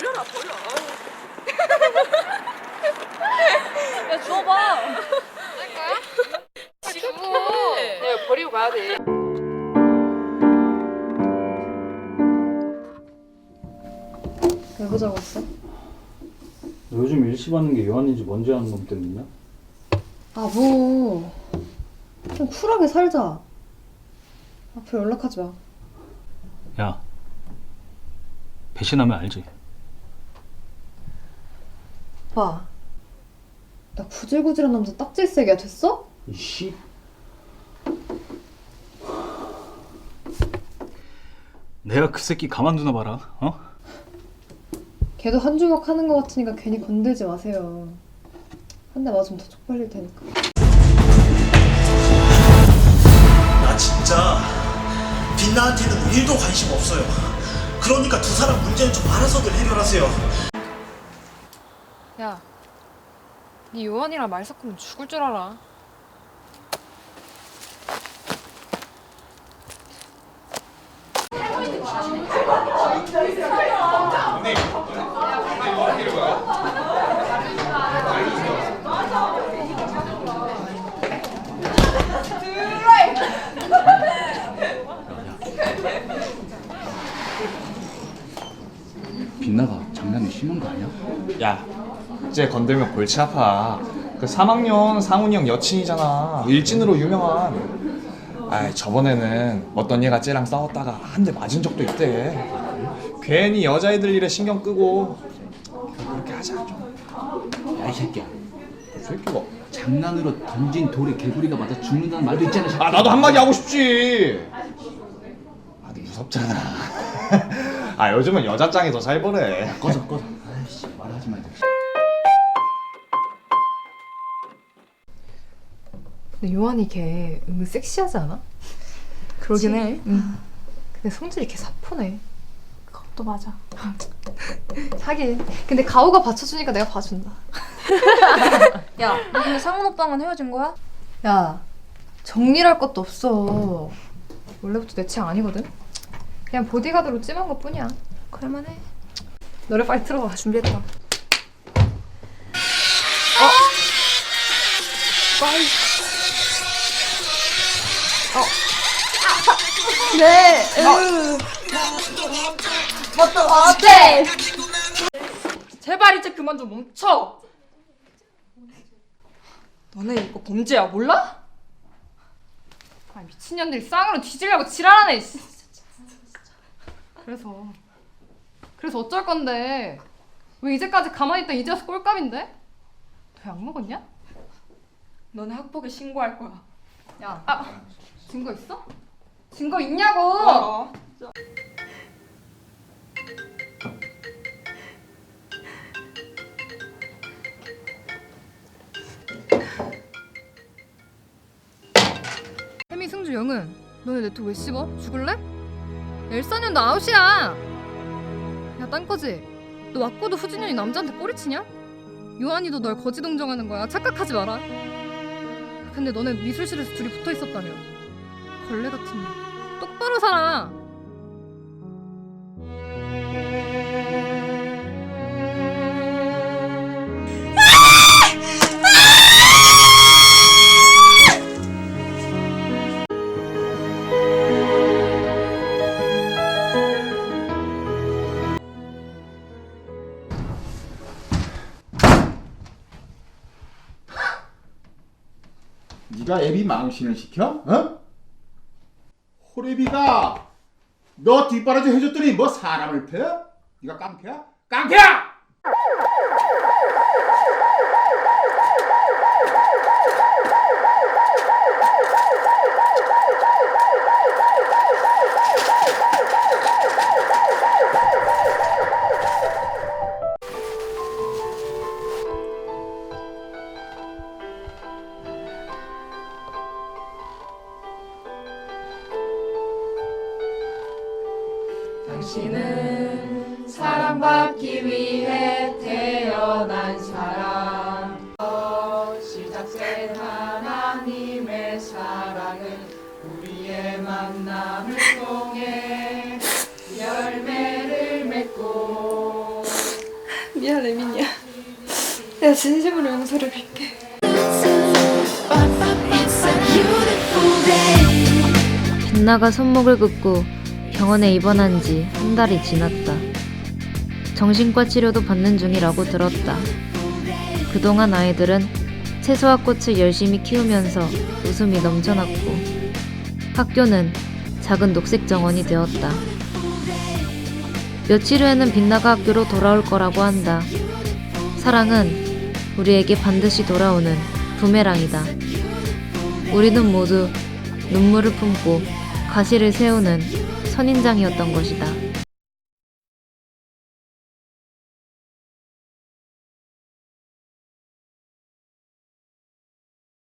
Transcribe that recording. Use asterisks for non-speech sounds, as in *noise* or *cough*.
버려라 버려. 야 주워봐. 야 버리고 가야 돼. 왜 보자고 했어? 너 요즘 일시 받는 게 요한인지 뭔지 아는 놈 때문이냐? 아, 뭐. 좀 쿨하게 살자. 앞으로 연락하지 마. 야 배신하면 알지 오빠. 나 구질구질한 남자 딱질색이야. 됐어? 이씨 내가 그 새끼 가만두나 봐라 어? 걔도 한 주먹 하는 거 같으니까 괜히 건들지 마세요. 한 대 맞으면 더 쪽팔릴 테니까. 나 진짜 빛나한테는 일도 관심 없어요. 그러니까 두 사람 문제는 좀 알아서들 해결하세요. 야, 네 요한이랑 말 섞으면 죽을 줄 알아. 빛나가 장난이 심한 거 아니야? 야, 이제 건들면 골치 아파. 그 3학년 상훈이 형 여친이잖아. 일진으로 유명한. 아, 저번에는 어떤 얘가 쟤랑 싸웠다가 한 대 맞은 적도 있대. 괜히 여자애들 일에 신경 끄고 그렇게 하자 좀. 야 이 새끼야 그 새끼가. 장난으로 던진 돌에 개구리가 맞아 죽는다는 말도 있잖아 새끼야. 아, 나도 한마디 하고 싶지. 아, 근데 무섭잖아. *laughs* 아, 요즘은 여자 짱이 더 살벌해. 꺼져 꺼져 아이씨 말하지 말자 근데 요한이 걔 은근 섹시하지 않아? 그러긴 해. 응. 근데 성질이 걔 사포네. 그것도 맞아. *laughs* 하긴. 근데 가오가 받쳐주니까 내가 봐준다. *laughs* 야, 너 근데 상훈 오빠랑 헤어진 거야? 야, 정리할 것도 없어. 원래부터 내 취향 아니거든? 그냥 보디가드로 찜한 것 뿐이야. 그럴만해. 노래 빨리 틀어봐. 준비했다. 어? 빨리. 어. 네. 뭐또 어때? 제발 이제 그만 좀 멈춰. 너네 이거 범죄야 몰라? 아 미친년들이 쌍으로 뒤지려고 지랄하네. 씨. 그래서 그래서 어쩔 건데 왜 이제까지 가만히 있다 이제 와서 꼴값인데? 너 약 먹었냐? 너네 학폭에 신고할 거야. 야, 아, 증거 있어? 증거 있냐고? 혜미, 승주, 영은 너네 네트 왜 씹어? 죽을래? 일사년 너 아웃이야. 야 땅거지, 너 왔고도 후진현이 남자한테 꼬리치냐? 요한이도 널 거지 동정하는 거야. 착각하지 마라. 근데 너네 미술실에서 둘이 붙어 있었다며. 걸레 같은 년. 똑바로 살아. 네가 애비 망신을 시켜? 어? 호래비가 너 뒷바라지 해줬더니 뭐 사람을 패? 네가 깡패야? 깡패야! 당신은 사랑받기 위해 태어난 사람. 시작된 하나님의 사랑은 우리의 만남을 통해 열매를 맺고 미안해 민이야. 내가 진심으로 용서를 빌게. 빛나가 손목을 긋고 병원에 입원한 지 한 달이 지났다. 정신과 치료도 받는 중이라고 들었다. 그동안 아이들은 채소와 꽃을 열심히 키우면서 웃음이 넘쳐났고 학교는 작은 녹색 정원이 되었다. 며칠 후에는 빛나가 학교로 돌아올 거라고 한다. 사랑은 우리에게 반드시 돌아오는 부메랑이다. 우리는 모두 눈물을 품고 가시를 세우는 선인장이었던 것이다.